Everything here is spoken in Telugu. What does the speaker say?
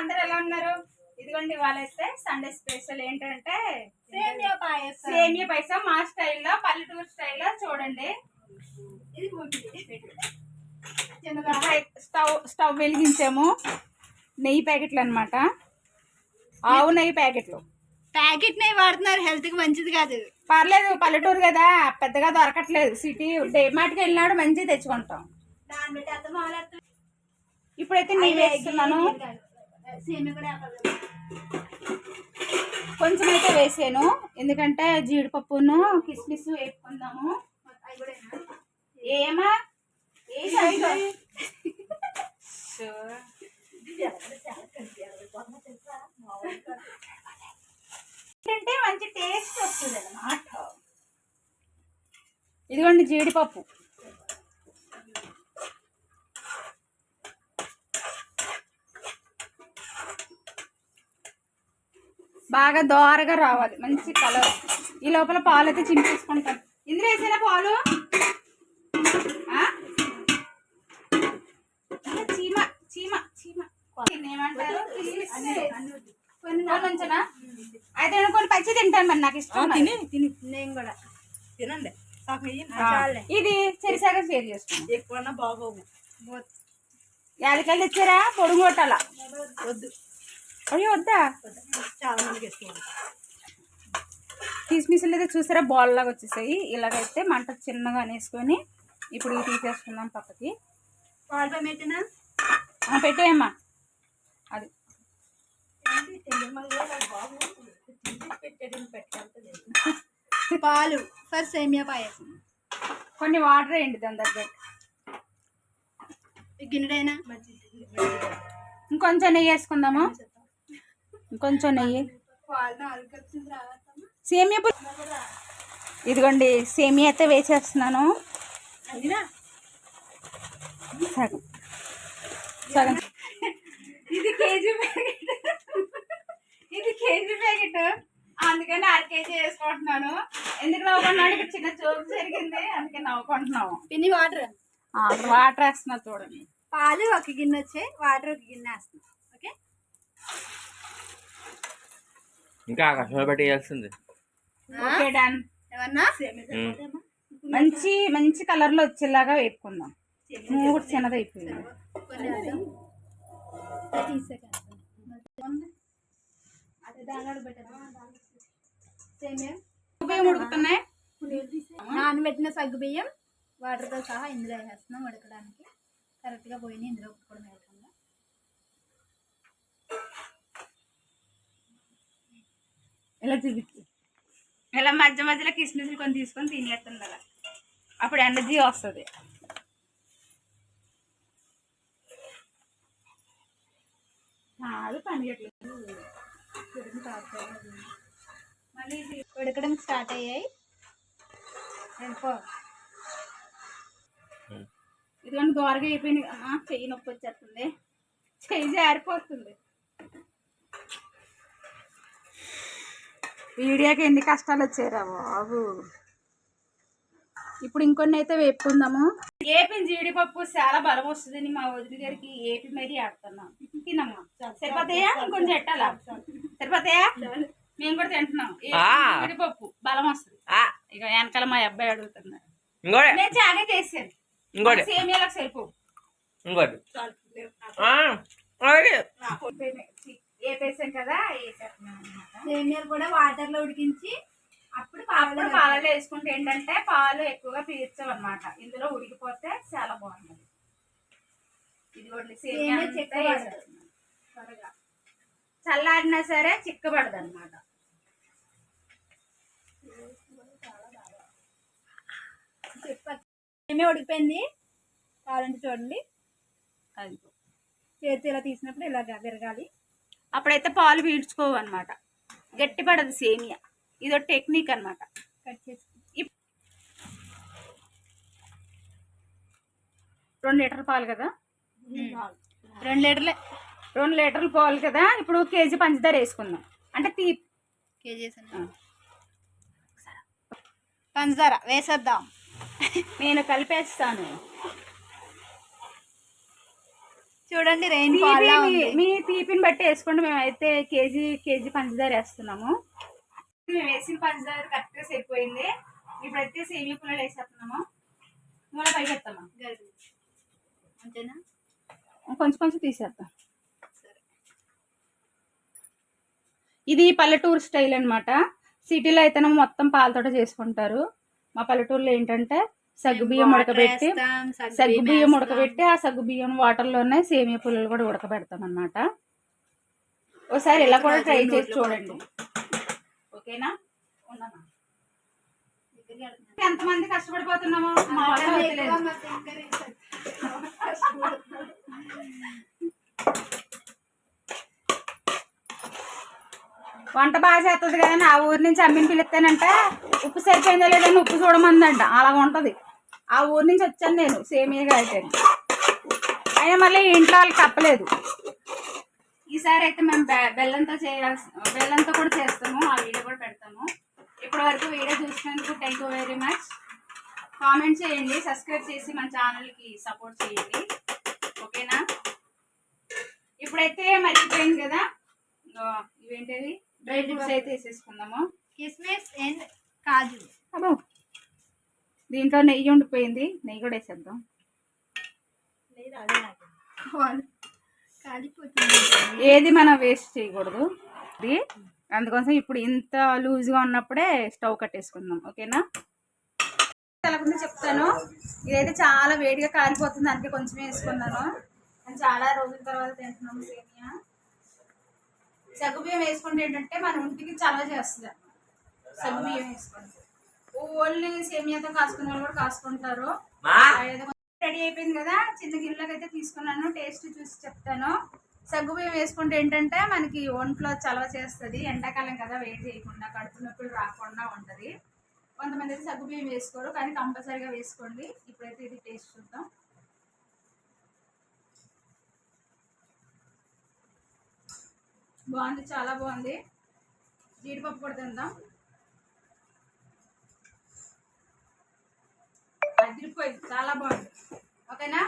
అందరు ఎలా ఉన్నారు? ఇదిగోండి ఇవాళ అయితే సండే స్పెషల్ ఏంటంటే సేమియా పాయసం. సేమియా పైసా మా స్టైల్లో పల్లెటూరు స్టైల్లో చూడండి. ఇది స్టవ్ స్టవ్ వెలిగించాము. నెయ్యి ప్యాకెట్లు అన్నమాట. ఆవు నెయ్యి ప్యాకెట్లు. ప్యాకెట్ నెయ్యి వాడుతున్నారు హెల్త్కి మంచిది కాదు. పర్లేదు పల్లెటూరు కదా పెద్దగా దొరకట్లేదు. సిటీ డేమార్ట్కి వెళ్ళినాడు మంచిగా తెచ్చుకుంటాం. ఇప్పుడైతే నెయ్యి వేస్తున్నాను. కొంచెం అయితే వేసాను. ఎందుకంటే జీడిపప్పును కిస్మిస్ వేసుకుందాము? ఏమా? ఏ సైజు తింటే మంచి టేస్ట్ వస్తుంది అన్నమాట. ఇదిగోండి జీడిపప్పు. బాగా దోరగా రావాలి. మంచి కలర్ ఈ లోపల పాలు అయితే చింపేసుకుంటాను ఇందులో వేసిన పాలు? చీమ చీమ చీమ. ఏమంటారు. కొన్ని అయితే నేను కొన్ని పచ్చి తింటాను మరి నాకు ఇష్టం మరి. నేను కూడా. తినండి. ఇది చెరిసాగా షేర్ చేసుకున్నాం ఎక్కువన్నా బాగోవు. యాలకాయలు తెచ్చారా? పొడుగు కొట్టాలా? వద్దు. అయ్యో వద్దా చాలా మందికి కిస్మిస్లు అయితే చూసారా? బాల్ లాగా వచ్చేసాయి. ఇలాగైతే మంట చిన్నగా అనేసుకొని ఇప్పుడు ఇవి తీసేసుకుందాం పక్కకి. పెట్టేయమ్మా. అది. పాలు. ఫర్ సేమియా పాయసం. కొన్ని వాటర్ వేయండి దాని దగ్గర. గిన్నెడైనా? ఇంకొంచెం నెయ్యి వేసుకుందాము. ఇంకొంచెం నెయ్యి. సేమియా ఇదిగోండి సేమియా అయితే వేసేస్తున్నాను. సగం. సగం. ఇది కేజీ ప్యాకెట్. ఇది కేజీ ప్యాకెట్. అందుకని అర కేజీ వేసుకుంటున్నాను. ఎందుకు నవ్వుకుంటున్నాను ఇక్కడ చిన్న జోక్ జరిగింది. అందుకని నవ్వుకుంటున్నాము పిన్ని వాటర్. ఆ, వాటర్ వేస్తున్నా చూడండి. పాలు ఒక గిన్నె వచ్చాయి వాటర్ ఒక గిన్నె వేస్తున్నాం. ఓకే? ఇంకా ఓకే డన్ ఏమన్నా? మంచి మంచి కలర్లో వచ్చేలాగా వేపుకుందాం. మూడు చిన్నది అయిపోయింది. బియ్యం ఉడుకుతున్నాయి? నానబెట్టిన సగ్గు బియ్యం వాటర్తో సహా ఇందులో వేసేస్తున్నాం ఉడకడానికి. కరెక్ట్గా పోయినాయి ఇందులో కూడా ఇలా చూపించు ఇలా మధ్య మధ్యలో కిస్మిస్లు కొన్ని తీసుకొని తినేస్తుంది అలా అప్పుడు ఎనర్జీ వస్తుంది. అది పని చేయట్లేదు మళ్ళీ ఉడకడం స్టార్ట్ అయ్యాయి. వెళ్ళిపో ఇదిగోండి దోరగా అయిపోయింది ఆ, చెయ్యి నొప్పి వచ్చేస్తుంది. చెయ్యి జారిపోతుంది. వీడియోకి ఎన్ని కష్టాలు వచ్చాయిరా బాబు. ఇప్పుడు ఇంకొన్ని అయితే వేపుకుందాము. ఏపి జీడిపప్పు చాలా బలం వస్తుందని మా వదిలి గారికి. ఏపి మరీ ఆడుతున్నాం. తినమ్మా సరిపోతాయా? ఇంకొంచెం ఎట్టాలా సరిపోతాయా? మేము కూడా తింటున్నాం. జీడిపప్పు బలం వస్తుంది. ఆ, ఇక వెనకాల మా అబ్బాయి అడుగుతున్నారు. ఇంకోటి. నేను చాలా చేశాను. ఇంకోటి. సేమియాలకు సరిపో ఇంకోటి. వేపేసాం కదా సేమియాలు కూడా వాటర్లో ఉడికించి అప్పుడు అప్పుడు పాలలో పాలలో వేసుకుంటే ఏంటంటే పాలు ఎక్కువగా పీల్చవు అనమాట ఇందులో ఉడికిపోతే చాలా బాగుంటుంది. ఇది వడ్లు సేమియా. త్వరగా. చల్లారినా సరే చిక్కబడదు అనమాట సేమియా ఉడికిపోయింది. కావాలంటే చూడండి. చేతి ఇలా తీసినప్పుడు ఇలా విరగాలి. అప్పుడైతే పాలు పీల్చుకోవు అనమాట గట్టి పడదు సేమియా. ఇదో టెక్నిక్ అనమాట కట్ చేసి రెండు లీటర్ పాలు కదా? రెండు లీటర్లే రెండు లీటర్లు పాలు కదా? ఇప్పుడు కేజీ పంచదార వేసుకుందాం. అంటే తీ కేజీ పంచదార వేసేద్దాం. నేను కలిపేస్తాను. చూడండి రెయిన్ ఫాల్ మీ- తీపిని బట్టి వేసుకోండి. మేమైతే కేజీ కేజీ పంచదార వేస్తున్నాము. మేము వేసిన పంచదార కరెక్ట్గా సరిపోయింది. ఇప్పుడైతే సేమియా పుల్లలు వేసేస్తున్నాము. మూల పైకి ఎత్తామా అంతేనా? కొంచెం కొంచెం తీసేద్దాం. ఇది పల్లెటూరు స్టైల్ అన్నమాట. సిటీలో అయితేనే మొత్తం పాలతోట చేసుకుంటారు. మా పల్లెటూరులో ఏంటంటే సగ్గు బియ్యం ఉడకబెట్టి సగ్గు బియ్యం ఉడకబెట్టి ఆ సగ్గు బియ్యం వాటర్లోనే సేమియా పుల్లలు కూడా ఉడకబెడతాం అన్నమాట ఒకసారి ఇలా కూడా ట్రై చేసి చూడండి. ఓకేనా? ఎంతమంది కష్టపడిపోతున్నాము మా వంట బాగా చేస్తుంది కదా ఆ ఊరి నుంచి అమ్మిని పిలుస్తానంటే ఉప్పు సరిపోయిందో లేదని ఉప్పు చూడమందంట. అలాగ ఉంటుంది. ఆ ఊరి నుంచి వచ్చాను నేను సేమియాగా అయితే అయినా మళ్ళీ ఇంట్లో వాళ్ళకి తప్పలేదు ఈసారి అయితే మేము బెల్లంతో చేయాల్సి బెల్లంతో కూడా చేస్తాము ఆ వీడియో కూడా పెడతాము. ఇప్పటి వరకు వీడియో చూసినందుకు thank you very much comment చేయండి సబ్స్క్రైబ్ చేసి మన ఛానల్కి సపోర్ట్ చేయండి. ఓకేనా ఇప్పుడైతే మర్చిపోయింది కదా. ఇగో ఇవేంటివి? డ్రై ఫ్రూట్స్ అయితే వేసేసుకుందాము? కిస్మిస్ అండ్ కాజు. అబ్బో. దీంట్లో నెయ్యి ఉండిపోయింది. నెయ్యి కూడా వేసేద్దాం. ఏది మనం వేస్ట్ చేయకూడదు. ఇది. అందుకోసం ఇప్పుడు ఇంత లూజ్గా ఉన్నప్పుడే స్టవ్ కట్టేసుకుందాం. ఓకేనా? తెలకుండా చెప్తాను. ఇదైతే చాలా వేడిగా కాలిపోతుంది. అందుకే కొంచెం వేసుకున్నాను. నేను చాలా రోజుల తర్వాత తింటున్నాము సేమియా. సగ్గుబియ్యం వేసుకుంటే ఏంటంటే మన ఒంటికి చలవ చేస్తుంది సగ్గుబియ్యం వేసుకుంటే. ఓన్లీ సేమియాతో కాసుకునే వాళ్ళు కూడా కాసుకుంటారు. రెడీ అయిపోయింది కదా చిన్న గిన్నెలోకి అయితే తీసుకున్నాను టేస్ట్ చూసి చెప్తాను. సగ్గుబియ్యం వేసుకుంటే ఏంటంటే మనకి ఒంట్లో చలవ చేస్తుంది ఎండాకాలం కదా వేడి చేయకుండా కడుపు నొప్పులు రాకుండా ఉంటుంది. కొంతమంది అయితే సగ్గుబియ్యం వేసుకోరు కానీ కంపల్సరీగా వేసుకోండి. ఇప్పుడైతే ఇది టేస్ట్ చూద్దాం. బాగుంది చాలా బాగుంది. జీడిపప్పు కూడా తిందాం. అదిరిపోయింది చాలా బాగుంది. ఓకేనా?